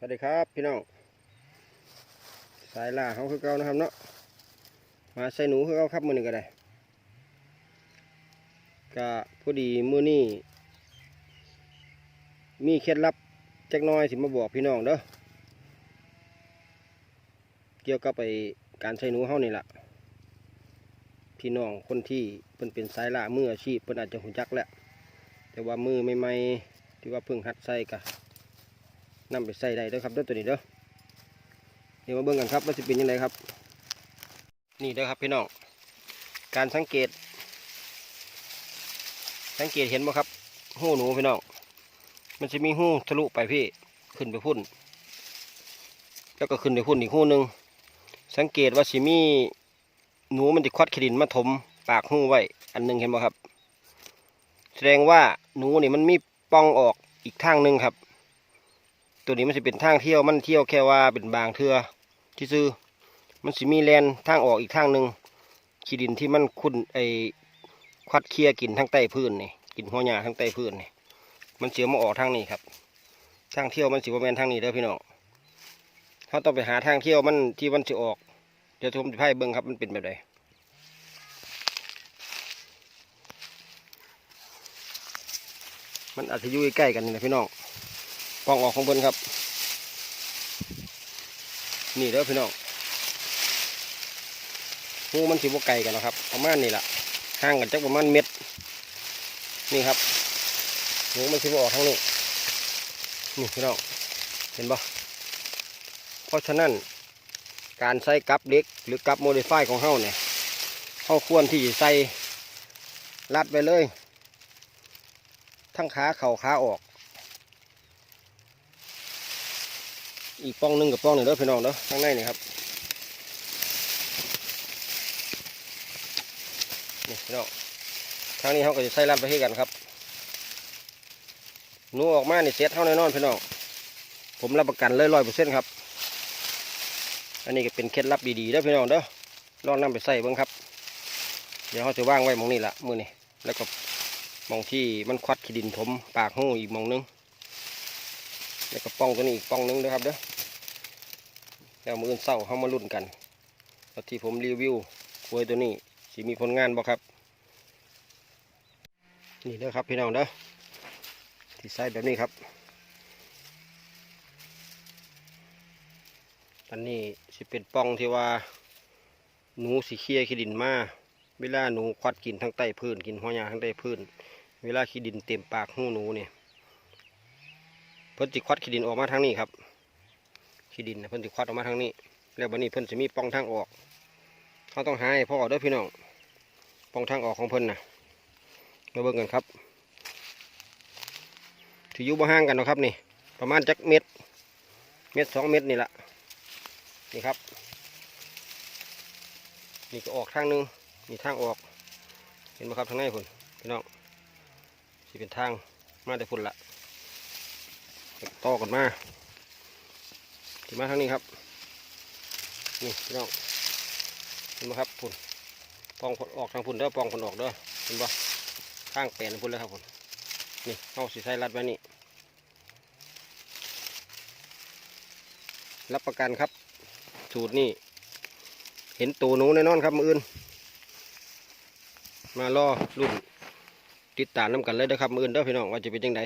สวัสดีครับพี่น้องสายล่าเขาคือเก่านะครับเนาะมาใส่หนูคือเก่าครับมือหนึ่งก็ได้ก็พอดีมือนี้มีเคล็ดลับจักน้อยสิมาบอกพี่น้องเด้อเกี่ยวกับไปการใช้หนูเฮานี่แหละพี่น้องคนที่เพิ่นเป็นสายล่ามืออาชีพเพิ่นอาจจะหุ่นจักแหละแต่ว่ามือใหม่ๆที่ว่าเพิ่งหัดใส่กะ นำไปใส่ได้เด้อครับเด้อตัวนี้เด้อเดี๋ยวมาเบิ่งกันครับว่าจะเป็นยังไงครับ นี่เด้อครับพี่น้องการสังเกต สังเกตเห็นบ่ครับหูหนูพี่น้องมันจะมีหูทะลุไปพี่ขึ้นไปพุ่น แล้วก็ขึ้นไปพุ่นอีกหูหนึ่งสังเกตว่าสิมีหนูมันจะควัดขีดินมาถมปากหูไว้ อันหนึงเห็นบ่ครับ แสดงว่าหนูนี่มันมีป่องออกอีกทางหนึ่งครับ ตัวนี้มันจะเป็นทางเที่ยวมันเที่ยวแค่ว่าเป็นบางเทือที่ซื้อมันสิมีแลนทางออกอีกทางหนึ่งขี้ดินที่มันคุ้นไอควัดเคลียกินทางใต้พื้นนี่กินหัวหญ้าทางใต้พื้นนี่มันเสียมาออกทางนี้ครับ ทางเที่ยวมันสิบแมนทางนี้เด้อพี่น้องเขาต้องไปหาทางเที่ยวมันที่มันสิออก เดี๋ยวผมจะให้เบิ้งครับมันเป็นแบบไหนมันอาจจะยู่ยใกล้กันนี่นะพี่น้อง ปองออกของเพิ่นครับ นี่เด้อพี่น้องหูมันสิบวไก่กันนะครับ ประมาณนี้แหละห่างกันจักประมาณเม็ด นี่ครับหูมันสิบออกทางนี้ นี่พี่น้อง เห็นปะเพราะฉะนั้น การใส่กับเล็กหรือกับโมดิฟายของเฮาเนี่ยเฮาควรที่จะใส่รัดไปเลย ทั้งขาเข่าขาออก อีกป้องหนึงกับป้องหนึ่งเด้อพี่น้องเด้อข้างในนี่ครับนี่พี่น้องทางนี้เขาก็จะใส่รัดไปให้กันครับนูออกมานี่เซ็ตเท่าแน่นอนพี่น้องผมรับประกันเลยร้อยเปอร์เซ็นต์ครับ อันนี้ก็เป็นเคล็ดลับดีๆเด้อพี่น้องเด้อลองนำไปใส่เบิ้งครับ เดี๋ยวเขาจะว่างไว้มองนี้ละมือนี่แล้วก็มองที่มันควัดขี้ดินถมปากหูอีกมองหนึง แล้วก็ป้องตัวนี้อีกป้องหนึงด้วยครับเด้อแล้วมืออนเศร้าเขามาลุ้นกันว่าที่ผมรีวิวควยตัวนี้สิมีผลงานบ่ครับ นี่เด้อครับพี่น้องเด้อที่ใส่แบบนี้ครับ อันนี้สิเป็นป้องที่ว่า หนูสีเคียขี้ดินมาเวลาหนูควัดกินทั้งใต้พื้น กินหัวหญ้าทั้งใต้พื้น เวลาขี้ดินเต็มปากหูหนูเนี่ย พิ่นสิควัดขี้ดินออกมาทางนี้ครับขี้ดินนะเพิ่นสิควัดออกมาทางนี้ แล้วบัดนี้เพิ่นสิมีปล่องทางออกเขาต้องหาให้พ่อเด้อพี่น้องปล่องทางออกของเพิ่นนะมาเบิ่งกันครับที่อยู่บ่ห่างกันนะครับนี่ ประมาณจักเม็ดเม็ดสองเม็ดนี่ละนี่ครับนี่ก็ออกทางนึงมีทางออก เห็นไหมครับทางในพุ่นพี่น้องสิเป็นทางมาแต่พุ่นละ ต่อกันมาที่มาทางนี้ครับ นี่พี่น้องเห็นไหมครับพุ่นปองผลออกทางพุ่นเด้อปองผลออกเด้อเห็นปะข้างแปลนพุ่นเลยครับพุ่นนี่เอาสีใส่รัดไว้นี่รับประกันครับ สูตรนี่เห็นตัวหนูแน่นอนครับมืออื่น มารอรุ่นติดตามน้ำกันเลยเด้อครับมืออื่นเด้อพี่น้องว่าจะเป็นยังไง